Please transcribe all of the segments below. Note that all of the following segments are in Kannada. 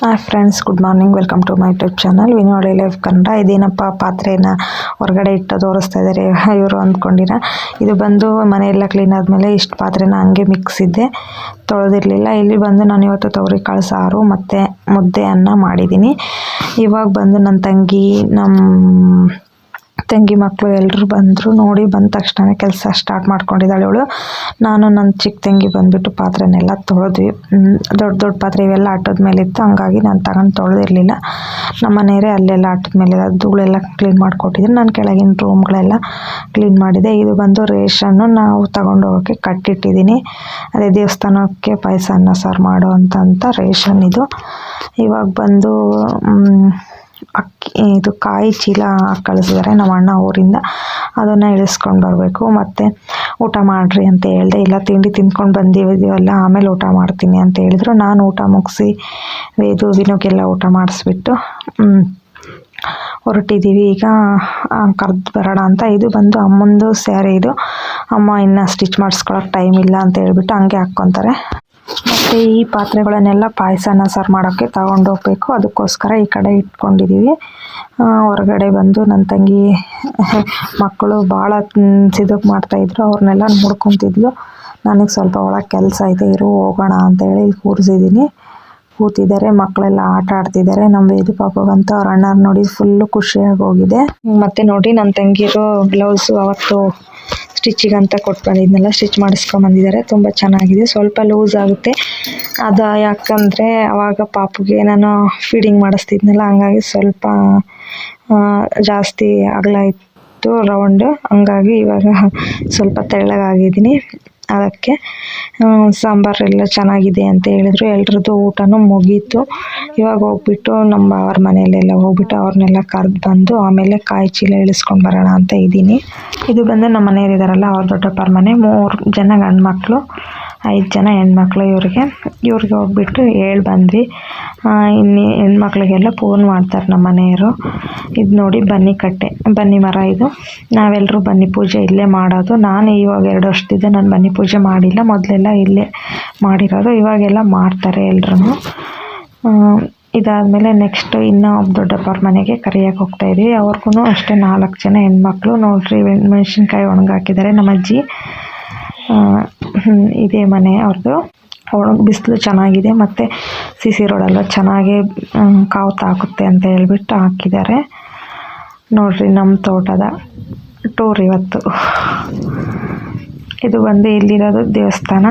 Hi friends good morning welcome to my YouTube channel ವಿನೋಳಿ life Kannada ಇದೇನಪ್ಪ ಪಾತ್ರೆನ ಹೊರಗಡೆ ಇಟ್ಟು ತೋರಿಸ್ತಾ ಇದ್ದಾರೆ. ಇವರು ಅಂದ್ಕೊಂಡಿರ. ಇದು ಬಂದು ಮನೆಯೆಲ್ಲ ಕ್ಲೀನ್ ಆದಮೇಲೆ ಇಷ್ಟು ಪಾತ್ರೆನ ಹಂಗೆ ಮಿಕ್ಸ್ ಇದ್ದೆ. ತೊಳೆದಿರಲಿಲ್ಲ. ಇಲ್ಲಿ ಬಂದು ನಾನು ಇವತ್ತು ತೊಗರಿಕಾಳು ಸಾರು ಮತ್ತು ಮುದ್ದೆ ಅನ್ನ ಮಾಡಿದ್ದೀನಿ. ಇವಾಗ ಬಂದು ನನ್ನ ತಂಗಿ, ನಮ್ಮ ತಂಗಿ ಮಕ್ಕಳು ಎಲ್ಲರೂ ಬಂದರು ನೋಡಿ ಬಂದ ತಕ್ಷಣ ಕೆಲಸ ಸ್ಟಾರ್ಟ್ ಮಾಡ್ಕೊಂಡಿದ್ದಾಳೆ ಇವಳು ನಾನು ನನ್ನ ಚಿಕ್ಕ ತಂಗಿ ಬಂದುಬಿಟ್ಟು ಪಾತ್ರೆನೆಲ್ಲ ತೊಳೆದ್ವಿ. ದೊಡ್ಡ ದೊಡ್ಡ ಪಾತ್ರೆ ಇವೆಲ್ಲ ಆಟದ ಮೇಲೆ ಇತ್ತು. ಹಂಗಾಗಿ ನಾನು ತಗೊಂಡು ತೊಳೆದಿರಲಿಲ್ಲ. ನಮ್ಮ ಮನೆಯವರೇ ಅಲ್ಲೆಲ್ಲ ಆಟದ ಮೇಲೆ ಧೂಳೆಲ್ಲ ಕ್ಲೀನ್ ಮಾಡಿಕೊಟ್ಟಿದ್ರು. ನಾನು ಕೆಳಗಿನ ರೂಮ್ಗಳೆಲ್ಲ ಕ್ಲೀನ್ ಮಾಡಿದೆ. ಇದು ಬಂದು ರೇಷನ್ನು ನಾವು ತಗೊಂಡು ಹೋಗೋಕ್ಕೆ ಕಟ್ಟಿಟ್ಟಿದ್ದೀನಿ. ಅದೇ ದೇವಸ್ಥಾನಕ್ಕೆ ಪಾಯಸ ಅನ್ನ ಸಾರು ಮಾಡೋ ಅಂತ ರೇಷನ್ ಇದು. ಇವಾಗ ಬಂದು ಅಕ್ಕಿ, ಇದು ಕಾಯಿ ಚೀಲ ಕಳಿಸಿದ್ದಾರೆ ನಮ್ಮ ಅಣ್ಣ ಊರಿಂದ. ಅದನ್ನು ಇಳಿಸ್ಕೊಂಡು ಬರಬೇಕು. ಮತ್ತು ಊಟ ಮಾಡಿರಿ ಅಂತ ಹೇಳಿದೆ, ಇಲ್ಲ, ತಿಂಡಿ ತಿಂದ್ಕೊಂಡು ಬಂದಿದ್ದೀವಲ್ಲ ಆಮೇಲೆ ಊಟ ಮಾಡ್ತೀನಿ ಅಂತ ಹೇಳಿದ್ರು. ನಾನು ಊಟ ಮುಗಿಸಿ ವೇದು ವಿನುಗೆಲ್ಲ ಊಟ ಮಾಡಿಸ್ಬಿಟ್ಟು ಹೊರಟಿದ್ದೀವಿ ಈಗ ಕರೆದು ಬರೋಣ ಅಂತ. ಇದು ಬಂದು ಅಮ್ಮಂದು ಸ್ಯಾರಿ ಇದು. ಅಮ್ಮ ಇನ್ನು ಸ್ಟಿಚ್ ಮಾಡಿಸ್ಕೊಳಕ್ಕೆ ಟೈಮ್ ಇಲ್ಲ ಅಂತ ಹೇಳಿಬಿಟ್ಟು ಹಂಗೆ ಹಾಕ್ಕೊತಾರೆ. ಮತ್ತು ಈ ಪಾತ್ರೆಗಳನ್ನೆಲ್ಲ ಪಾಯಸನ ಸರ್ ಮಾಡೋಕ್ಕೆ ಹೋಗ್ಬೇಕು. ಅದಕ್ಕೋಸ್ಕರ ಈ ಕಡೆ ಇಟ್ಕೊಂಡಿದ್ದೀವಿ ಹೊರಗಡೆ ಬಂದು ನನ್ನ ತಂಗಿ, ಮಕ್ಕಳು ಭಾಳ ಸಿದಕ್ ಮಾಡ್ತಾಯಿದ್ರು ಅವ್ರನ್ನೆಲ್ಲ ನೋಡ್ಕೊತಿದ್ಲು. ನನಗೆ ಸ್ವಲ್ಪ ಒಳಗೆ ಕೆಲಸ ಇದೆ ಇರು, ಹೋಗೋಣ ಅಂತೇಳಿ ಇಲ್ಲಿ ಕೂರಿಸಿದ್ದೀನಿ ಕೂತಿದ್ದಾರೆ ಮಕ್ಕಳೆಲ್ಲ ಆಟ ಆಡ್ತಿದ್ದಾರೆ. ನಮ್ಮ ವೇದು ಪಾಪಗಂತೂ ಅವ್ರ ಅಣ್ಣಾರ್ ನೋಡಿ ಫುಲ್ಲು ಖುಷಿಯಾಗಿ ಹೋಗಿದೆ. ಮತ್ತೆ ನೋಡಿ ನನ್ನ ತಂಗಿರು ಬ್ಲೌಸು ಅವತ್ತು ಸ್ಟಿಚಿಗೆ ಅಂತ ಕೊಟ್ಟು ಬಂದಿದ್ನೆಲ್ಲ ಸ್ಟಿಚ್ ಮಾಡಿಸ್ಕೊಂಬಂದಿದ್ದಾರೆ ತುಂಬ ಚೆನ್ನಾಗಿದೆ. ಸ್ವಲ್ಪ ಲೂಸ್ ಆಗುತ್ತೆ. ಅದು ಯಾಕಂದರೆ ಅವಾಗ ಪಾಪುಗೆ ನಾನು ಫೀಡಿಂಗ್ ಮಾಡಿಸ್ತಿದ್ನಲ್ಲ, ಹಂಗಾಗಿ ಸ್ವಲ್ಪ ಜಾಸ್ತಿ ಅಗಲ ಇತ್ತು ರೌಂಡ್ ಹಂಗಾಗಿ ಇವಾಗ ಸ್ವಲ್ಪ ತೆಳ್ಳಗಾಗಿದ್ದೀನಿ. ಅದಕ್ಕೆ ಸಾಂಬಾರೆಲ್ಲ ಚೆನ್ನಾಗಿದೆ ಅಂತ ಹೇಳಿದ್ರು. ಎಲ್ರದ್ದು ಊಟನೂ ಮುಗೀತು. ಇವಾಗ ಹೋಗ್ಬಿಟ್ಟು ನಮ್ಮ ಅವ್ರ ಮನೆಯಲ್ಲೆಲ್ಲ ಹೋಗ್ಬಿಟ್ಟು ಅವ್ರನ್ನೆಲ್ಲ ಕರೆದು ಬಂದು ಆಮೇಲೆ ಕಾಯಿ ಚೀಲ ಇಳಿಸ್ಕೊಂಡು ಬರೋಣ ಅಂತ ಇದ್ದೀನಿ. ಇದು ಬಂದು ನಮ್ಮ ಮನೆಯವರಿದಾರಲ್ಲ ಅವ್ರ ದೊಡ್ಡಪ್ಪರ ಮನೆ. ಮೂರು ಜನ ಗಂಡು ಮಕ್ಕಳು ಐದು ಜನ ಹೆಣ್ಮಕ್ಳು ಇವ್ರಿಗೆ. ಇವ್ರಿಗೆ ಹೋಗ್ಬಿಟ್ಟು ಹೇಳಿ ಬಂದ್ವಿ. ಇನ್ನು ಹೆಣ್ಮಕ್ಳಿಗೆಲ್ಲ ಫೋನ್ ಮಾಡ್ತಾರೆ ನಮ್ಮ ಮನೆಯವರು. ಇದು ನೋಡಿ ಬನ್ನಿ ಕಟ್ಟೆ, ಬನ್ನಿ ಮರ ಇದು. ನಾವೆಲ್ಲರೂ ಬನ್ನಿ ಪೂಜೆ ಇಲ್ಲೇ ಮಾಡೋದು. ನಾನು ಇವಾಗ ಎರಡು ವರ್ಷದಿಂದ ನಾನು ಬನ್ನಿ ಪೂಜೆ ಮಾಡಿಲ್ಲ. ಮೊದಲೆಲ್ಲ ಇಲ್ಲೇ ಮಾಡಿರೋದು. ಇವಾಗೆಲ್ಲ ಮಾಡ್ತಾರೆ ಎಲ್ರೂ ಇದಾದಮೇಲೆ ನೆಕ್ಸ್ಟ್ ಇನ್ನೂ ಒಬ್ಬ ದೊಡ್ಡಪ್ಪರ ಮನೆಗೆ ಕರಿಯಕ್ಕೆ ಹೋಗ್ತಾ ಇದ್ವಿ. ಅವ್ರಿಗೂ ಅಷ್ಟೇ ನಾಲ್ಕು ಜನ ಹೆಣ್ಮಕ್ಳು. ನೋಡ್ರಿ, ಮೆಣಸಿನ್ಕಾಯಿ ಒಣಗಾಕಿದ್ದಾರೆ ನಮ್ಮ ಅಜ್ಜಿ. ಇದೇ ಮನೆ ಅವ್ರದ್ದು ಒಳಗೆ ಬಿಸಿಲು ಚೆನ್ನಾಗಿದೆ, ಮತ್ತು ಸಿ ಸಿ ರೋಡೆಲ್ಲ ಚೆನ್ನಾಗಿ ಕಾವು ತಾಕುತ್ತೆ ಅಂತ ಹೇಳ್ಬಿಟ್ಟು ಹಾಕಿದ್ದಾರೆ. ನೋಡ್ರಿ ನಮ್ಮ ತೋಟದ ಟೂರ್ ಇವತ್ತು. ಇದು ಬಂದು ಇಲ್ಲಿರೋದು ದೇವಸ್ಥಾನ.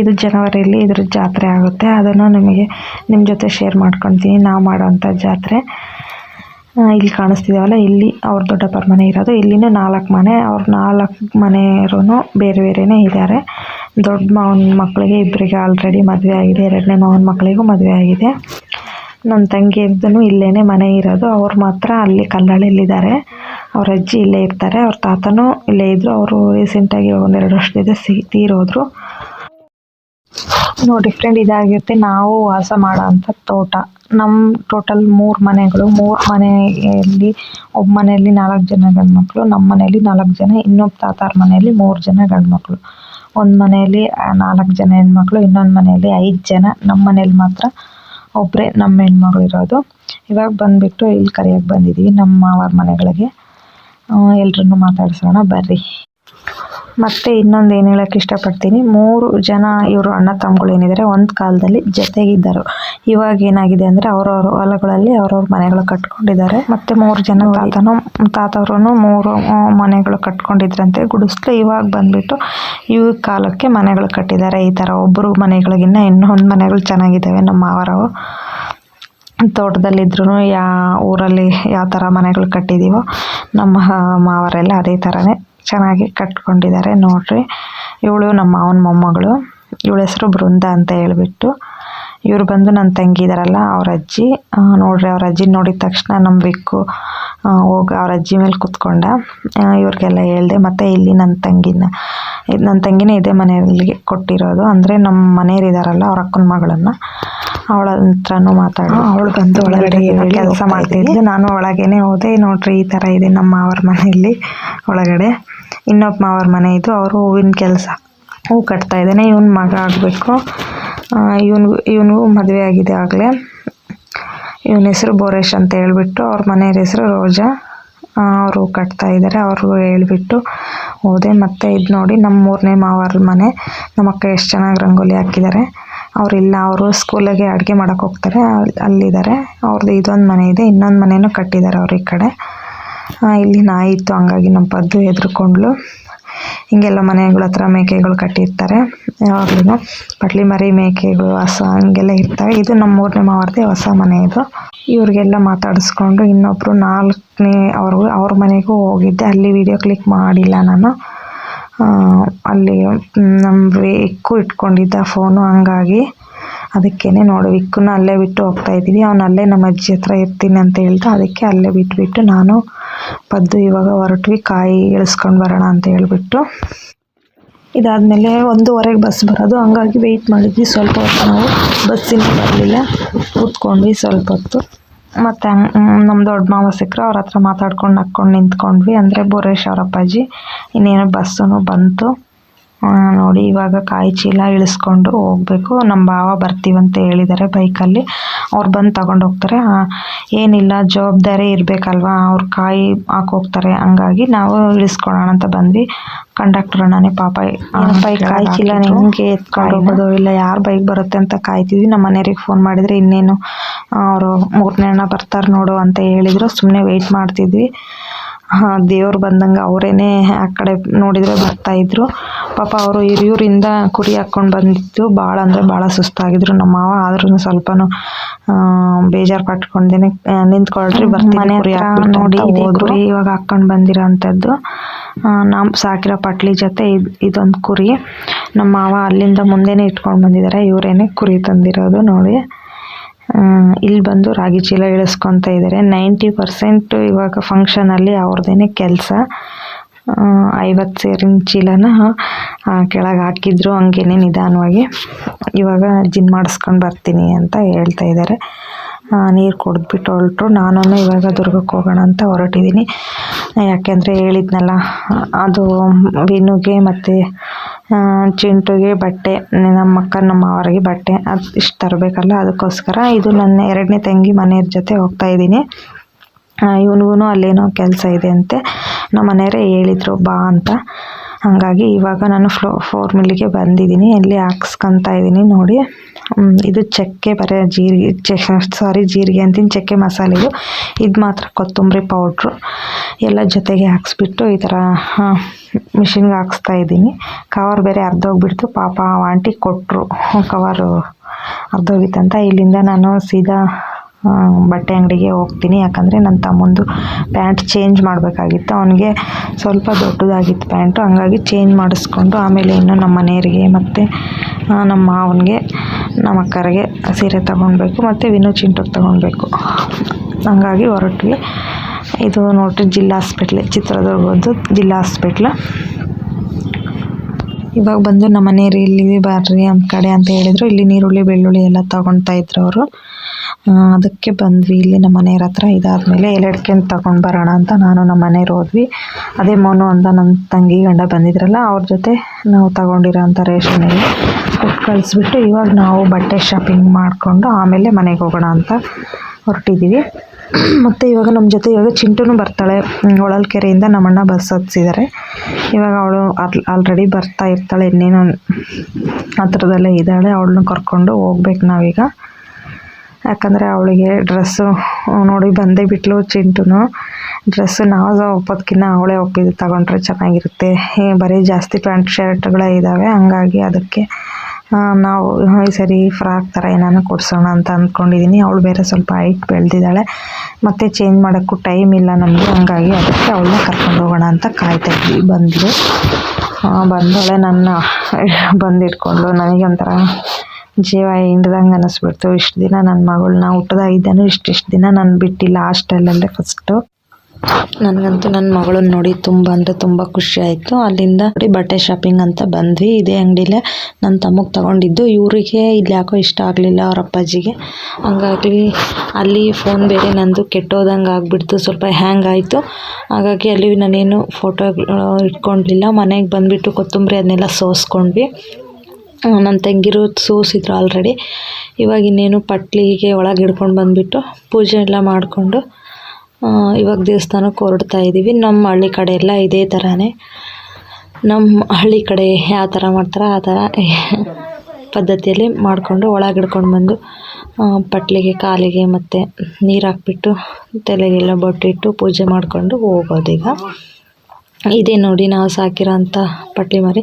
ಇದು ಜನವರಿಯಲ್ಲಿ ಇದ್ರ ಜಾತ್ರೆ ಆಗುತ್ತೆ. ಅದನ್ನು ನಿಮಗೆ ನಿಮ್ಮ ಜೊತೆ ಶೇರ್ ಮಾಡ್ಕೊತೀನಿ. ನಾವು ಮಾಡೋವಂಥ ಜಾತ್ರೆ. ಇಲ್ಲಿ ಕಾಣಿಸ್ತಿದಾವಲ್ಲ, ಇಲ್ಲಿ ಅವ್ರ ದೊಡ್ಡಪ್ಪರ ಮನೆ ಇರೋದು. ಇಲ್ಲಿನೂ ನಾಲ್ಕು ಮನೆ, ಅವ್ರ ನಾಲ್ಕು ಮನೆಯವರು ಬೇರೆ ಬೇರೆನೇ ಇದ್ದಾರೆ. ದೊಡ್ಡ ಮಾವನ ಮಕ್ಕಳಿಗೆ ಇಬ್ಬರಿಗೆ ಆಲ್ರೆಡಿ ಮದುವೆ ಆಗಿದೆ, ಎರಡನೇ ಮಾವನ ಮಕ್ಕಳಿಗೂ ಮದುವೆ ಆಗಿದೆ. ನನ್ನ ತಂಗಿಯದ್ದು ಇಲ್ಲೇ ಮನೆ ಇರೋದು. ಅವ್ರು ಮಾತ್ರ ಅಲ್ಲಿ ಕಲ್ಲಳ್ಳಿಲಿದ್ದಾರೆ ಅವ್ರ ಅಜ್ಜಿ ಇಲ್ಲೇ ಇರ್ತಾರೆ. ಅವ್ರ ತಾತನೂ ಇಲ್ಲೇ ಇದ್ದರು ಅವರು ರೀಸೆಂಟಾಗಿ ಒಂದೆರಡು ವರ್ಷದಿಂದ ಸಿ, ತೀರೋದ್ರು. ನೋಡಿ ಫ್ರೆಂಡ್ ಇದಾಗಿರುತ್ತೆ. ನಾವು ವಾಸ ಮಾಡೋ ಅಂಥ ತೋಟ. ನಮ್ಮ ಟೋಟಲ್ ಮೂರು ಮನೆಗಳು, ಮೂರು ಮನೆಯಲ್ಲಿ ಒಬ್ಬ ಮನೆಯಲ್ಲಿ ನಾಲ್ಕು ಜನ ಗಂಡು ಮಕ್ಕಳು ನಮ್ಮ ಮನೆಯಲ್ಲಿ ನಾಲ್ಕು ಜನ ಇನ್ನೊಬ್ಬ ತಾತಾರ ಮನೆಯಲ್ಲಿ ಮೂರು ಜನ ಗಂಡ್ಮಕ್ಳು. ಒಂದು ಮನೆಯಲ್ಲಿ ನಾಲ್ಕು ಜನ ಹೆಣ್ಮಕ್ಳು, ಇನ್ನೊಂದು ಮನೆಯಲ್ಲಿ ಐದು ಜನ. ನಮ್ಮ ಮನೇಲಿ ಮಾತ್ರ ಒಬ್ಬರೇ ನಮ್ಮ ಹೆಣ್ಮಗಳು ಇರೋದು. ಇವಾಗ ಬಂದುಬಿಟ್ಟು ಇಲ್ಲಿ ಕರಿಯಕ್ಕೆ ಬಂದಿದ್ದೀವಿ ನಮ್ಮ ಮಾವರ ಮನೆಗಳಿಗೆ. ಎಲ್ರನ್ನೂ ಮಾತಾಡ್ಸೋಣ, ಬರ್ರಿ. ಮತ್ತೆ ಇನ್ನೊಂದು ಏನು ಹೇಳಕ್ಕೆ ಇಷ್ಟಪಡ್ತೀನಿ. ಮೂರು ಜನ ಇವರು ಅಣ್ಣ ತಮ್ಮಗಳು ಏನಿದ್ದಾರೆ ಒಂದು ಕಾಲದಲ್ಲಿ ಜೊತೆಗಿದ್ದರು. ಇವಾಗ ಏನಾಗಿದೆ ಅಂದರೆ ಅವರವ್ರ ಹೊಲಗಳಲ್ಲಿ ಅವ್ರವ್ರ ಮನೆಗಳು ಕಟ್ಕೊಂಡಿದ್ದಾರೆ. ಮತ್ತೆ ಮೂರು ಜನ ತಾತನು ತಾತವ್ರು ಮೂರು ಮನೆಗಳು ಕಟ್ಕೊಂಡಿದ್ರಂತೆ. ಗುಡಿಸ್ಲು ಇವಾಗ ಬಂದ್ಬಿಟ್ಟು ಇವ ಕಾಲಕ್ಕೆ ಮನೆಗಳು ಕಟ್ಟಿದ್ದಾರೆ. ಈ ಥರ ಒಬ್ಬರು ಮನೆಗಳಿಗಿನ್ನ ಇನ್ನೊಂದು ಮನೆಗಳು ಚೆನ್ನಾಗಿದ್ದಾವೆ. ನಮ್ಮ ಮಾವರವು ತೋಟದಲ್ಲಿದ್ರೂ ಯಾ ಊರಲ್ಲಿ ಯಾವ ಥರ ಮನೆಗಳು ಕಟ್ಟಿದ್ದೀವೋ ನಮ್ಮ ಮಾವರೆಲ್ಲ ಅದೇ ಥರನೇ ಚೆನ್ನಾಗಿ ಕಟ್ಕೊಂಡಿದ್ದಾರೆ. ನೋಡ್ರಿ ಇವಳು ನಮ್ಮ ಮಾವನ ಮೊಮ್ಮಗಳು. ಇವಳ ಹೆಸರು ಬೃಂದ ಅಂತ ಹೇಳ್ಬಿಟ್ಟು ಇವ್ರು ಬಂದು ನನ್ನ ತಂಗಿ ಇದಾರಲ್ಲ ಅವ್ರ ಅಜ್ಜಿ ನೋಡ್ರಿ ಅವ್ರ ಅಜ್ಜಿ ನೋಡಿದ ತಕ್ಷಣ ನಮ್ಮ ಬೆಕ್ಕು ಹೋಗಿ ಅವ್ರ ಅಜ್ಜಿ ಮೇಲೆ ಕುತ್ಕೊಂಡ ಇವ್ರಿಗೆಲ್ಲ ಹೇಳ್ದೆ ಮತ್ತು ಇಲ್ಲಿ ನನ್ನ ತಂಗಿನ ಇದ್ ನನ್ನ ತಂಗಿನೇ ಇದೇ ಮನೆಯಲ್ಲಿ ಕೊಟ್ಟಿರೋದು ಅಂದರೆ ನಮ್ಮ ಮನೆಯವ್ರು ಇದ್ದಾರಲ್ಲ ಅವ್ರ ಅಕ್ಕನ ಮಗಳನ್ನು ಅವಳ ಹತ್ರನೂ ಮಾತಾಡಿ. ಅವಳು ಬಂದು ಒಳಗಡೆ ಕೆಲಸ ಮಾಡ್ತಿದ್ಲು ನಾನು ಒಳಗೇನೆ ಹೋದೆ ನೋಡ್ರಿ ಈ ಥರ ಇದೆ ನಮ್ಮ ಮಾವರ ಮನೆಯಲ್ಲಿ ಒಳಗಡೆ. ಇನ್ನೊಬ್ಬ ಮಾವರ ಮನೆ ಇದು ಅವರು ಹೂವಿನ ಕೆಲಸ ಹೂ ಕಟ್ತಾ ಇದ್ದಾನೆ ಇವನ್ ಮಗ ಆಗಬೇಕು. ಇವನು ಇವನಿಗೂ ಮದುವೆ ಆಗಿದೆ ಆಗಲೇ. ಇವನ ಹೆಸರು ಬೋರೇಶ್ ಅಂತ ಹೇಳ್ಬಿಟ್ಟು ಅವ್ರ ಮನೆಯವ್ರ ಹೆಸರು ರೋಜಾ. ಅವರು ಕಟ್ತಾ ಇದ್ದಾರೆ ಅವ್ರಿಗೂ ಹೇಳ್ಬಿಟ್ಟು ಹೋದೆ. ಮತ್ತೆ ಇದು ನೋಡಿ ನಮ್ಮ ಮೂರನೇ ಮಾವರ ಮನೆ. ನಮ್ಮ ಅಕ್ಕ ಎಷ್ಟು ಚೆನ್ನಾಗಿ ರಂಗೋಲಿ ಹಾಕಿದ್ದಾರೆ ಅವರಿಲ್ಲ ಅವರು ಸ್ಕೂಲಿಗೆ ಅಡುಗೆ ಮಾಡೋಕೆ ಹೋಗ್ತಾರೆ, ಅಲ್- ಅಲ್ಲಿದ್ದಾರೆ ಅವ್ರದ್ದು ಇದೊಂದು ಮನೆ ಇದೆ, ಇನ್ನೊಂದು ಮನೆಯೂ ಕಟ್ಟಿದ್ದಾರೆ ಅವ್ರ ಈ ಕಡೆ. ಇಲ್ಲಿ ನಾಯಿ ಇತ್ತು, ಹಂಗಾಗಿ ನಮ್ಮ ಪದ್ದು ಹೆದ್ರುಕೊಂಡ್ಲು ಹಿಂಗೆಲ್ಲ ಮನೆಗಳ ಹತ್ರ ಮೇಕೆಗಳು ಕಟ್ಟಿರ್ತಾರೆ. ಯಾವಾಗಲೂ ಪಟ್ಲಿ ಮರಿ ಮೇಕೆಗಳು, ಹಸ ಹಂಗೆಲ್ಲ ಇರ್ತವೆ. ಇದು ನಮ್ಮ ಮೂರನೇ ಮಾವಾರ್ತಿ ಹೊಸ ಮನೆ ಇದು. ಇವ್ರಿಗೆಲ್ಲ ಮಾತಾಡಿಸ್ಕೊಂಡು ಇನ್ನೊಬ್ರು ನಾಲ್ಕನೇ ಅವ್ರಿಗೂ ಅವ್ರ ಮನೆಗೂ ಹೋಗಿದ್ದೆ. ಅಲ್ಲಿ ವಿಡಿಯೋ ಕ್ಲಿಕ್ ಮಾಡಿಲ್ಲ ನಾನು. ಅಲ್ಲಿ ನಮ್ಮ ವಿಕ್ಕು ಇಟ್ಕೊಂಡಿದ್ದ ಫೋನು ಹಂಗಾಗಿ ಅದಕ್ಕೇ ನೋಡು. ವಿಕ್ಕುನ ಅಲ್ಲೇ ಬಿಟ್ಟು ಹೋಗ್ತಾ ಇದ್ದೀವಿ ಅವನು ಅಲ್ಲೇ ನಮ್ಮ ಅಜ್ಜಿ ಹತ್ರ ಇರ್ತೀನಿ ಅಂತ ಹೇಳ್ತಾ ಅದಕ್ಕೆ ಅಲ್ಲೇ ಬಿಟ್ಬಿಟ್ಟು ನಾನು ಪದ್ದು ಇವಾಗ ಹೊರಟ್ವಿ, ಕಾಯಿ ಇಳಿಸ್ಕೊಂಡು ಬರೋಣ ಅಂತ ಹೇಳ್ಬಿಟ್ಟು. ಇದಾದಮೇಲೆ ಒಂದೂವರೆಗೆ ಬಸ್ ಬರೋದು. ಹಂಗಾಗಿ ವೆಯ್ಟ್ ಮಾಡಿದ್ವಿ ಸ್ವಲ್ಪ ಹೊತ್ತು ನಾವು. ಬಸ್ಸಿನ ಬರಲಿಲ್ಲ. ಕೂತ್ಕೊಂಡ್ವಿ ಸ್ವಲ್ಪ ಹೊತ್ತು. ಮತ್ತು ನಮ್ಮ ದೊಡ್ಡ ಮಾವ ಸಿಕ್ಕರು ಅವ್ರ ಹತ್ರ ಮಾತಾಡ್ಕೊಂಡು ನಕ್ಕೊಂಡು ನಿಂತ್ಕೊಂಡ್ವಿ. ಅಂದರೆ ಬೋರೇಶ್ ಅವರಪ್ಪಾಜಿ ಇನ್ನೇನು ಬಸ್ಸೂ ಬಂತು. ನೋಡಿ ಇವಾಗ ಕಾಯಿ ಚೀಲ ಇಳಿಸ್ಕೊಂಡು ಹೋಗ್ಬೇಕು. ನಮ್ಮ ಭಾವ ಬರ್ತೀವಂತ ಹೇಳಿದ್ದಾರೆ ಬೈಕಲ್ಲಿ. ಅವ್ರು ಬಂದು ತಗೊಂಡು ಹೋಗ್ತಾರೆ. ಏನಿಲ್ಲ ಜವಾಬ್ದಾರಿ ಇರಬೇಕಲ್ವಾ? ಅವ್ರು ಕಾಯಿ ಹಾಕೋಗ್ತಾರೆ ಹಂಗಾಗಿ ನಾವು ಇಳಿಸ್ಕೊಳ್ಳೋಣ ಅಂತ ಬಂದ್ವಿ. ಕಂಡಕ್ಟರ್ ಅಣ್ಣನೇ ಪಾಪ ಬೈಕ್ ಕಾಯಿ ಚೀಲ ಹೆಂಗೆ ಎತ್ಕೊಂಡು ಹೋಗೋದು? ಇಲ್ಲ ಯಾರು ಬೈಕ್ ಬರುತ್ತೆ ಅಂತ ಕಾಯ್ತಿದ್ವಿ. ನಮ್ಮ ಮನೆಯವ್ರಿಗೆ ಫೋನ್ ಮಾಡಿದರೆ ಇನ್ನೇನು ಅವರು ಮೂರನೇ ಅಣ್ಣ ಬರ್ತಾರೆ ನೋಡು ಅಂತ ಹೇಳಿದರು. ಸುಮ್ಮನೆ ವೆಯ್ಟ್ ಮಾಡ್ತಿದ್ವಿ. ದೇವ್ರು ಬಂದಂಗೆ ಅವರೇನೆ ಆ ಕಡೆ ನೋಡಿದರೆ ಬರ್ತಾ ಇದ್ರು. ಪಾಪ ಅವರು ಹಿರಿಯೂರಿಂದ ಕುರಿ ಹಾಕ್ಕೊಂಡು ಬಂದಿದ್ದು ಭಾಳ ಅಂದರೆ ಭಾಳ ಸುಸ್ತಾಗಿದ್ರು. ನಮ್ಮ ಮಾವ ಆದ್ರೂ ಸ್ವಲ್ಪನೂ ಬೇಜಾರು ಪಟ್ಕೊಂಡೇನೆ ನಿಂತ್ಕೊಳ್ರಿ ಬರ್ತೀನಿ ಕುರಿ ಹಾಕ್ಬಿಟ್ಟು ನೋಡಿ ಕುರಿ ಇವಾಗ ಹಾಕ್ಕೊಂಡು ಬಂದಿರೋ ಅಂಥದ್ದು. ನಾವು ಸಾಕಿರೋ ಪಟ್ಲಿ ಜೊತೆ ಇದು ಇದೊಂದು ಕುರಿ. ನಮ್ಮ ಮಾವ ಅಲ್ಲಿಂದ ಮುಂದೆನೇ ಇಟ್ಕೊಂಡು ಬಂದಿದ್ದಾರೆ ಇವರೇನೆ ಕುರಿ ತಂದಿರೋದು ನೋಡಿ. ಇಲ್ಲಿ ಬಂದು ರಾಗಿ ಚೀಲ ಇಳಿಸ್ಕೊತಾ ಇದ್ದಾರೆ ನೈಂಟಿ ಪರ್ಸೆಂಟ್ ಇವಾಗ ಫಂಕ್ಷನಲ್ಲಿ ಅವ್ರದ್ದೇನೆ ಕೆಲಸ. ಐವತ್ತು ಸೇರಿನ ಚೀಲನ ಕೆಳಗೆ ಹಾಕಿದ್ರು ಹಂಗೇನೆ ನಿಧಾನವಾಗಿ. ಇವಾಗ ಜಿನ್ ಮಾಡಿಸ್ಕೊಂಡು ಬರ್ತೀನಿ ಅಂತ ಹೇಳ್ತಾ ಇದ್ದಾರೆ ನೀರು ಕುಡಿದ್ಬಿಟ್ಟು ಹೊರಟು ನಾನು ಇವಾಗ ದುರ್ಗಕ್ಕೆ ಹೋಗೋಣ ಅಂತ ಹೊರಟಿದ್ದೀನಿ ಯಾಕೆಂದರೆ ಹೇಳಿದ್ನಲ್ಲ, ಅದು ವಿನುಗೆ ಮತ್ತು ಚಿಂಟುಗೆ ಬಟ್ಟೆ, ನಮ್ಮ ಅಕ್ಕ ನಮ್ಮ ಮಾವ್ರಿಗೆ ಬಟ್ಟೆ ಅದು ಇಷ್ಟು ತರಬೇಕಲ್ಲ, ಅದಕ್ಕೋಸ್ಕರ ಇದು ನನ್ನ ಎರಡನೇ ತಂಗಿ ಮನೆಯವ್ರ ಜೊತೆ ಹೋಗ್ತಾ ಇದ್ದೀನಿ. ಇವನಿಗೂ ಅಲ್ಲೇನೋ ಕೆಲಸ ಇದೆ ಅಂತೆ. ನಮ್ಮ ಮನೆಯವರೇ ಹೇಳಿದ್ರು, ಬಾ ಅಂತ. ಹಾಗಾಗಿ ಇವಾಗ ನಾನು ಫ್ಲೋ ಫೋರ್ ಮಿಲ್ಲಿಗೆ ಬಂದಿದ್ದೀನಿ. ಇಲ್ಲಿ ಹಾಕ್ಸ್ಕೊತಾ ಇದ್ದೀನಿ ನೋಡಿ. ಇದು ಚಕ್ಕೆ ಬರೀ ಜೀರಿಗೆ, ಚೆ ಸಾರಿ ಜೀರಿಗೆ ಅಂತೀನಿ, ಚಕ್ಕೆ ಮಸಾಲೆ ಇದು. ಇದು ಮಾತ್ರ ಕೊತ್ತಂಬರಿ ಪೌಡ್ರು ಎಲ್ಲ ಜೊತೆಗೆ ಹಾಕ್ಸ್ಬಿಟ್ಟು ಈ ಥರ ಮಿಷಿನ್ಗೆ ಹಾಕ್ಸ್ತಾ ಇದ್ದೀನಿ ಕವರ್ ಬೇರೆ ಅರ್ಧೋಗ್ಬಿಡ್ತು ಪಾಪ ಆಂಟಿ ಕೊಟ್ಟರು ಕವರು ಅರ್ಧೋಗಿತ್ತಂತ ಇಲ್ಲಿಂದ ನಾನು ಸೀದಾ ಬಟ್ಟೆ ಅಂಗಡಿಗೆ ಹೋಗ್ತೀನಿ. ಯಾಕಂದರೆ ನನ್ನ ತಮ್ಮಂದು ಪ್ಯಾಂಟ್ ಚೇಂಜ್ ಮಾಡಬೇಕಾಗಿತ್ತು. ಅವನಿಗೆ ಸ್ವಲ್ಪ ದೊಡ್ಡದಾಗಿತ್ತು ಪ್ಯಾಂಟು. ಹಂಗಾಗಿ ಚೇಂಜ್ ಮಾಡಿಸ್ಕೊಂಡು ಆಮೇಲೆ ಇನ್ನು ನಮ್ಮ ಮನೆಯವರಿಗೆ ಮತ್ತು ನಮ್ಮ ಮಾವನಿಗೆ, ನಮ್ಮ ಅಕ್ಕರಿಗೆ ಸೀರೆ ತಗೊಳ್ಬೇಕು ಮತ್ತು ವಿನು ಚಿಂಟುಗೆ ತಗೊಳ್ಬೇಕು ಹಂಗಾಗಿ ಹೊರಟ್ವಿ. ಇದು ನೋಡ್ರಿ ಜಿಲ್ಲಾ ಹಾಸ್ಪಿಟ್ಲ್ ಚಿತ್ರದುರ್ಗದ್ದು ಜಿಲ್ಲಾ ಹಾಸ್ಪಿಟ್ಲ್ ಇವಾಗ ಬಂದು ನಮ್ಮ ಮನೆಯವ್ರು ಇಲ್ಲಿ ಬರ್ರಿ ನಮ್ಮ ಕಡೆ ಅಂತ ಹೇಳಿದ್ರು. ಇಲ್ಲಿ ನೀರುಳ್ಳಿ, ಬೆಳ್ಳುಳ್ಳಿ ಎಲ್ಲ ತಗೊಳ್ತಾ ಇದ್ರು ಅವರು. ಅದಕ್ಕೆ ಬಂದ್ವಿ. ಇಲ್ಲಿ ನಮ್ಮ ಮನೆಯವ್ರ ಹತ್ರ ಇದಾದ್ಮೇಲೆ ಎಲೆಡ್ಕೆಂದು ತಗೊಂಡು ಬರೋಣ ಅಂತ ನಾನು ನಮ್ಮ ಮನೆಯವ್ರು ಹೋದ್ವಿ. ಅದೇ ಮೋನು ಅಂತ ನನ್ನ ತಂಗಿ ಗಂಡ ಬಂದಿದ್ರಲ್ಲ, ಅವ್ರ ಜೊತೆ ನಾವು ತಗೊಂಡಿರೋ ಅಂಥ ರೇಷನ್ ಎಲ್ಲ ಕೊಟ್ಟು ಕಳಿಸ್ಬಿಟ್ಟು ಇವಾಗ ನಾವು ಬಟ್ಟೆ ಶಾಪಿಂಗ್ ಮಾಡಿಕೊಂಡು ಆಮೇಲೆ ಮನೆಗೆ ಹೋಗೋಣ ಅಂತ ಹೊರಟಿದ್ದೀವಿ ಮತ್ತು ಇವಾಗ ನಮ್ಮ ಜೊತೆ ಇವಾಗ ಚಿಂಟುನು ಬರ್ತಾಳೆ ಹೊಳಲ್ಕೆರೆಯಿಂದ ನಮ್ಮಣ್ಣ ಬಸ್ ಹತ್ಸಿದ್ದಾರೆ ಇವಾಗ ಅವಳು ಆಲ್ರೆಡಿ ಬರ್ತಾ ಇರ್ತಾಳೆ ಇನ್ನೇನು ಹತ್ರದಲ್ಲೇ ಇದ್ದಾಳೆ ಅವಳನ್ನ ಕರ್ಕೊಂಡು ಹೋಗ್ಬೇಕು ನಾವೀಗ. ಯಾಕಂದರೆ ಅವಳಿಗೆ ಡ್ರೆಸ್ಸು ನೋಡಿ ಬಂದೇ ಬಿಟ್ಲು ಚಿಂಟುನು. ಡ್ರೆಸ್ಸು ನಾವು ಒಪ್ಪೋದಕ್ಕಿಂತ ಅವಳೇ ಒಪ್ಪಿದ್ದು ತಗೊಂಡ್ರೆ ಚೆನ್ನಾಗಿರುತ್ತೆ. ಬರೀ ಜಾಸ್ತಿ ಪ್ಯಾಂಟ್ ಶರ್ಟ್ಗಳೇ ಇದ್ದಾವೆ ಹಂಗಾಗಿ ಅದಕ್ಕೆ ಆ, ನಾವು ಈ ಸರಿ, ಫ್ರಾಕ್ ಥರ ಏನಾನ ಕೊಡ್ಸೋಣ ಅಂತ ಅಂದ್ಕೊಂಡಿದ್ದೀನಿ ಅವಳು ಬೇರೆ ಸ್ವಲ್ಪ ಹೈಟ್ ಬೆಳೆದಿದ್ದಾಳೆ. ಮತ್ತು ಚೇಂಜ್ ಮಾಡೋಕ್ಕೂ ಟೈಮ್ ಇಲ್ಲ ನಮಗೆ. ಹಂಗಾಗಿ ಅದಕ್ಕೆ ಅವಳನ್ನ ಕರ್ಕೊಂಡು ಹೋಗೋಣ ಅಂತ ಕಾಯ್ತಾ ಇದ್ವಿ. ಬಂದಳು ಬಂದವಳೆ ನನ್ನ ಬಂದಿಟ್ಕೊಂಡು ನನಗೆ ಒಂಥರ ಜೀವ ಹಿಂಡ್ದಂಗೆ ಅನ್ನಿಸ್ಬಿಡ್ತು ಇಷ್ಟು ದಿನ ನನ್ನ ಮಗಳನ್ನ ಹುಟ್ಟದಾಗಿದ್ದಾನು ಇಷ್ಟಿಷ್ಟು ದಿನ ನಾನು ಬಿಟ್ಟಿಲ್ಲ. ಹಾಸ್ಟೆಲಲ್ಲೇ ಫಸ್ಟು ನನಗಂತೂ ನನ್ನ ಮಗಳನ್ನ ನೋಡಿ ತುಂಬ ಅಂದರೆ ತುಂಬ ಖುಷಿ ಆಯಿತು. ಅಲ್ಲಿಂದ ನೋಡಿ ಬಟ್ಟೆ ಶಾಪಿಂಗ್ ಅಂತ ಬಂದ್ವಿ. ಇದೇ ಅಂಗಡಿಲೇ ನನ್ನ ತಮ್ಮಗೆ ತಗೊಂಡಿದ್ದು. ಇವರಿಗೆ ಇಲ್ಲಿ ಯಾಕೋ ಇಷ್ಟ ಆಗಲಿಲ್ಲ ಅವ್ರ ಅಪ್ಪಾಜಿಗೆ. ಹಂಗಾಗಿ ಅಲ್ಲಿ ಫೋನ್ ಬೇರೆ ನಂದು ಕೆಟ್ಟೋದಂಗೆ ಆಗಿಬಿಡ್ತು. ಸ್ವಲ್ಪ ಹ್ಯಾಂಗ್ ಆಯಿತು. ಹಾಗಾಗಿ ಅಲ್ಲಿ ನಾನೇನು ಫೋಟೋ ಇಟ್ಕೊಂಡಿಲ್ಲ. ಮನೆಗೆ ಬಂದುಬಿಟ್ಟು ಕೊತ್ತಂಬರಿ ಅದನ್ನೆಲ್ಲ ಸೋಸ್ಕೊಂಡ್ವಿ. ನನ್ನ ತಂಗಿರು ಸೂಸಿದ್ರು ಆಲ್ರೆಡಿ ಇವಾಗ ಇನ್ನೇನು ಪಟ್ಲಿಗೆ ಒಳಗೆ ಹಿಡ್ಕೊಂಡು ಬಂದುಬಿಟ್ಟು ಪೂಜೆ ಎಲ್ಲ ಮಾಡಿಕೊಂಡು ಇವಾಗ ದೇವಸ್ಥಾನಕ್ಕೆ ಹೊರಡ್ತಾ ಇದ್ದೀವಿ ನಮ್ಮ ಹಳ್ಳಿ ಕಡೆ ಎಲ್ಲ ಇದೇ ಥರನೇ ನಮ್ಮ ಹಳ್ಳಿ ಕಡೆ ಯಾವ ಥರ ಮಾಡ್ತಾರೋ ಆ ಥರ ಪದ್ಧತಿಯಲ್ಲಿ ಮಾಡಿಕೊಂಡು ಒಳಗೆ ಹಿಡ್ಕೊಂಡು ಬಂದು ಪಟ್ಲಿಗೆ, ಕಾಲಿಗೆ ಮತ್ತು ನೀರು ಹಾಕ್ಬಿಟ್ಟು ತಲೆಗೆಲ್ಲ ಬೊಟ್ಟಿಟ್ಟು ಪೂಜೆ ಮಾಡಿಕೊಂಡು ಈಗ. ಇದೇ ನೋಡಿ, ನಾವು ಸಾಕಿರೋಂಥ ಪಟ್ಟಿ ಮರಿ.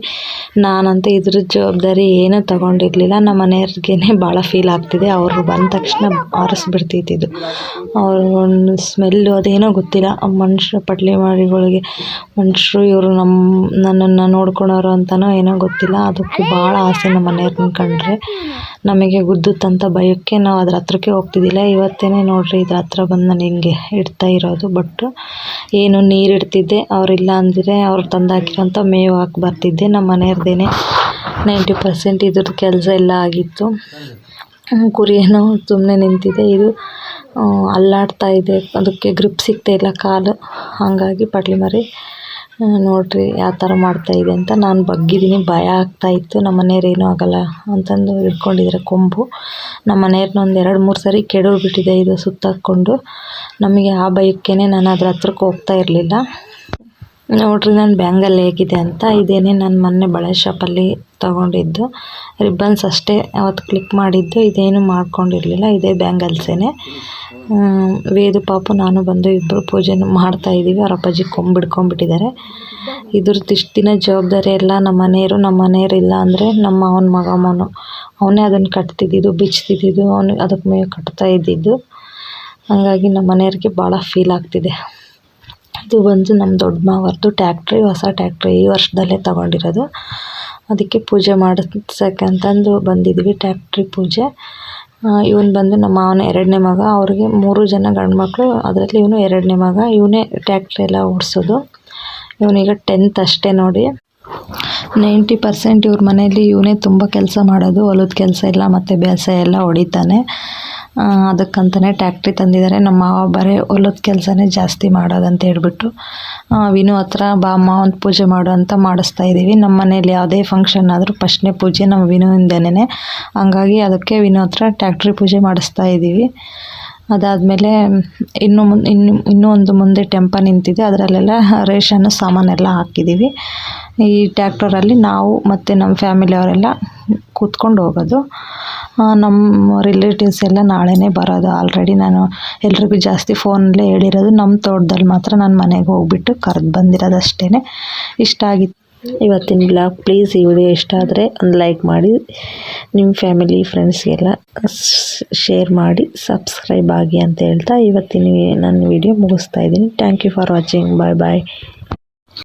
ನಾನಂತೂ ಇದ್ರ ಜವಾಬ್ದಾರಿ ಏನೂ ತಗೊಂಡಿರಲಿಲ್ಲ. ನಮ್ಮ ಮನೆಯವ್ರಿಗೇ ಭಾಳ ಫೀಲ್ ಆಗ್ತಿದೆ. ಅವರು ಬಂದ ತಕ್ಷಣ ಆರಿಸ್ಬಿಡ್ತಿದ್ದು ಅವ್ರು ಒಂದು ಸ್ಮೆಲ್ಲು ಅದೇನೋ ಗೊತ್ತಿಲ್ಲ. ಮನುಷ್ಯ ಪಟ್ಲಿ ಮರಿಗಳಿಗೆ ಮನುಷ್ಯರು ಇವರು ನಮ್ಮ ನನ್ನನ್ನು ನೋಡ್ಕೊಳೋರು ಅಂತನೋ ಏನೋ ಗೊತ್ತಿಲ್ಲ. ಅದಕ್ಕೆ ಭಾಳ ಆಸೆ ನಮ್ಮ ಮನೆಯವ್ರನ್ನ ಕಂಡ್ರೆ. ನಮಗೆ ಗುದ್ದುತ್ತಂತ ಭಯಕ್ಕೆ ನಾವು ಅದ್ರ ಹತ್ರಕ್ಕೆ ಹೋಗ್ತಿದ್ದಿಲ್ಲ. ಇವತ್ತೇನೆ ನೋಡ್ರಿ ಇದ್ರ ಹತ್ರ ಬಂದು ನಾನು ಹಿಂಗೆ ಇಡ್ತಾ ಇರೋದು. ಬಟ್ ಏನು ನೀರು ಇಡ್ತಿದ್ದೆ. ಅವರಿಲ್ಲ ಅಂದರೆ ಅವ್ರು ತಂದು ಮೇವು ಹಾಕಿ ಬರ್ತಿದ್ದೆ. ನಮ್ಮ ಮನೆಯವ್ರದ್ದೇನೆ ನೈಂಟಿ ಪರ್ಸೆಂಟ್ ಇದ್ರದ್ದು ಕೆಲಸ ಎಲ್ಲ ಆಗಿತ್ತು. ಕುರಿಯೋ ಕುರಿ ಸುಮ್ಮನೆ ನಿಂತಿದೆ. ಇದು ಅಲ್ಲಾಡ್ತಾ ಇದೆ. ಅದಕ್ಕೆ ಗ್ರಿಪ್ ಸಿಗ್ತಾ ಇಲ್ಲ ಕಾಲು. ಹಾಗಾಗಿ ಪಟ್ಲಿ ಮರಿ ನೋಡ್ರಿ ಯಾವ ಥರ ಮಾಡ್ತಾ ಇದೆ ಅಂತ. ನಾನು ಬಗ್ಗಿದ್ದೀನಿ. ಭಯ ಆಗ್ತಾ ಇತ್ತು. ನಮ್ಮ ಮನೆಯವ್ರು ಏನೂ ಆಗಲ್ಲ ಅಂತಂದು ಹಿಡ್ಕೊಂಡಿದ್ದಾರೆ ಕೊಂಬು. ನಮ್ಮ ಮನೆಯವ್ರನ್ನ ಒಂದು ಎರಡು, ಮೂರು ಸರಿ ಕೆಡೋಗ್ಬಿಟ್ಟಿದೆ ಇದು ಸುತ್ತಾಕ್ಕೊಂಡು. ನಮಗೆ ಆ ಭಯಕ್ಕೇ ನಾನು ಅದ್ರ ಹತ್ರಕ್ಕೆ ಹೋಗ್ತಾ ಇರಲಿಲ್ಲ. ನೋಡ್ರಿ ನನ್ನ ಬ್ಯಾಂಗಲ್ ಹೇಗಿದೆ ಅಂತ. ಇದೇನೆ ನಾನು ಮೊನ್ನೆ ಬಳೆ ಶಾಪಲ್ಲಿ ತಗೊಂಡಿದ್ದು. ರಿಬ್ಬನ್ಸ್ ಅಷ್ಟೇ ಅವತ್ತು ಕ್ಲಿಕ್ ಮಾಡಿದ್ದು. ಇದೇನು ಮಾಡ್ಕೊಂಡಿರಲಿಲ್ಲ. ಇದೇ ಬ್ಯಾಂಗಲ್ಸೇನೆ ವೇದು ಪಾಪು, ನಾನು ಬಂದು ಇಬ್ಬರು ಪೂಜೆನೂ ಮಾಡ್ತಾ ಇದ್ದೀವಿ ಅವ್ರ ಅಪ್ಪಾಜಿ ಕೊಂಬಿಡ್ಕೊಂಬಿಟ್ಟಿದ್ದಾರೆ ಇದ್ರದ್ದು ಇಷ್ಟು ದಿನ ಜವಾಬ್ದಾರಿ ಎಲ್ಲ ನಮ್ಮ ಮನೆಯವರು ನಮ್ಮ ಮನೆಯವರು ಇಲ್ಲ ಅಂದರೆ ನಮ್ಮ ಅವನ ಮಗ ಅಮ್ಮನ ಅವನೇ ಅದನ್ನು ಕಟ್ತಿದ್ದಿದ್ದು, ಬಿಚ್ತಿದ್ದಿದ್ದು, ಅವನು ಅದಕ್ಕೆ ಮೇವು ಕಟ್ತಾ ಇದ್ದಿದ್ದು. ಹಾಗಾಗಿ ನಮ್ಮ ಮನೆಯವ್ರಿಗೆ ಭಾಳ ಫೀಲ್ ಆಗ್ತಿದೆ. ಇದು ಬಂದು ನಮ್ಮ ದೊಡ್ಡ ಮಾವರ್ದು ಟ್ಯಾಕ್ಟ್ರಿ, ಹೊಸ ಟ್ಯಾಕ್ಟ್ರಿ ಈ ವರ್ಷದಲ್ಲೇ ತಗೊಂಡಿರೋದು. ಅದಕ್ಕೆ ಪೂಜೆ ಮಾಡಿಸಕ್ಕಂತಂದು ಬಂದಿದ್ವಿ ಟ್ಯಾಕ್ಟ್ರಿ ಪೂಜೆ. ಇವನು ಬಂದು ನಮ್ಮ ಮಾವನ ಎರಡನೇ ಮಗ, ಅವ್ರಿಗೆ ಮೂರು ಜನ ಗಂಡು ಮಕ್ಕಳು ಅದರಲ್ಲಿ ಇವನು ಎರಡನೇ ಮಗ, ಇವನೇ ಟ್ಯಾಕ್ಟ್ರಿ ಎಲ್ಲ ಓಡಿಸೋದು. ಇವನೀಗ ಟೆಂತ್ ಅಷ್ಟೇ ನೋಡಿ. ನೈಂಟಿ ಪರ್ಸೆಂಟ್ ಇವ್ರ ಮನೆಯಲ್ಲಿ ಇವನೇ ತುಂಬ ಕೆಲಸ ಮಾಡೋದು, ಹೊಲದ ಕೆಲಸ ಎಲ್ಲ ಮತ್ತು ಬೇಸಾಯ ಎಲ್ಲ ಹೊಡಿತಾನೆ. ಅದಕ್ಕಂತಲೇ ಟ್ಯಾಕ್ಟ್ರಿ ತಂದಿದ್ದಾರೆ. ನಮ್ಮ ಮಾವ ಬರೀ ಹೊಲದ ಕೆಲಸನೇ ಜಾಸ್ತಿ ಮಾಡೋದಂತ ಹೇಳ್ಬಿಟ್ಟು ವಿನು ಹತ್ರ ಬಾ ಒಂದು ಪೂಜೆ ಮಾಡು ಅಂತ ಮಾಡಿಸ್ತಾ ಇದ್ದೀವಿ ನಮ್ಮ ಮನೇಲಿ ಯಾವುದೇ ಫಂಕ್ಷನ್ ಆದರೂ ಫಸ್ಟ್ನೇ ಪೂಜೆ ನಮ್ಮ ವಿನುವಿಂದನೇ ಹಂಗಾಗಿ ಅದಕ್ಕೆ ವಿನು ಹತ್ರ ಟ್ಯಾಕ್ಟ್ರಿ ಪೂಜೆ ಮಾಡಿಸ್ತಾ ಇದ್ದೀವಿ ಅದಾದಮೇಲೆ ಇನ್ನು ಮುನ್, ಇನ್ನು, ಇನ್ನೂ ಒಂದು ಮುಂದೆ ಟೆಂಪ ನಿಂತಿದೆ. ಅದರಲ್ಲೆಲ್ಲ ರೇಷನ್, ಸಾಮಾನೆಲ್ಲ ಹಾಕಿದ್ದೀವಿ ಈ ಟ್ಯಾಕ್ಟರಲ್ಲಿ ನಾವು ಮತ್ತು ನಮ್ಮ ಫ್ಯಾಮಿಲಿಯವರೆಲ್ಲ ಕೂತ್ಕೊಂಡು ಹೋಗೋದು. ನಮ್ಮ ರಿಲೇಟಿವ್ಸ್ ಎಲ್ಲ ನಾಳೆನೇ ಬರೋದು. ಆಲ್ರೆಡಿ ನಾನು ಎಲ್ರಿಗೂ ಜಾಸ್ತಿ ಫೋನಲ್ಲೇ ಹೇಳಿರೋದು. ನಮ್ಮ ತೋಟದಲ್ಲಿ ಮಾತ್ರ ನಾನು ಮನೆಗೆ ಹೋಗ್ಬಿಟ್ಟು ಕರೆದು ಬಂದಿರೋದು ಅಷ್ಟೇ ಇಷ್ಟ ಆಗಿತ್ತು. ಇವತ್ತಿನ ಬ್ಲಾಗ್ ಪ್ಲೀಸ್ ಈ ವಿಡಿಯೋ ಇಷ್ಟ ಆದರೆ ಒಂದು ಲೈಕ್ ಮಾಡಿ. ನಿಮ್ಮ ಫ್ಯಾಮಿಲಿ ಫ್ರೆಂಡ್ಸ್ಗೆಲ್ಲ ಶೇರ್ ಮಾಡಿ. ಸಬ್ಸ್ಕ್ರೈಬ್ ಆಗಿ ಅಂತ ಹೇಳ್ತಾ ಇವತ್ತಿನ ನನ್ನ ವಿಡಿಯೋ ಮುಗಿಸ್ತಾ ಇದ್ದೀನಿ. Thank you for watching bye bye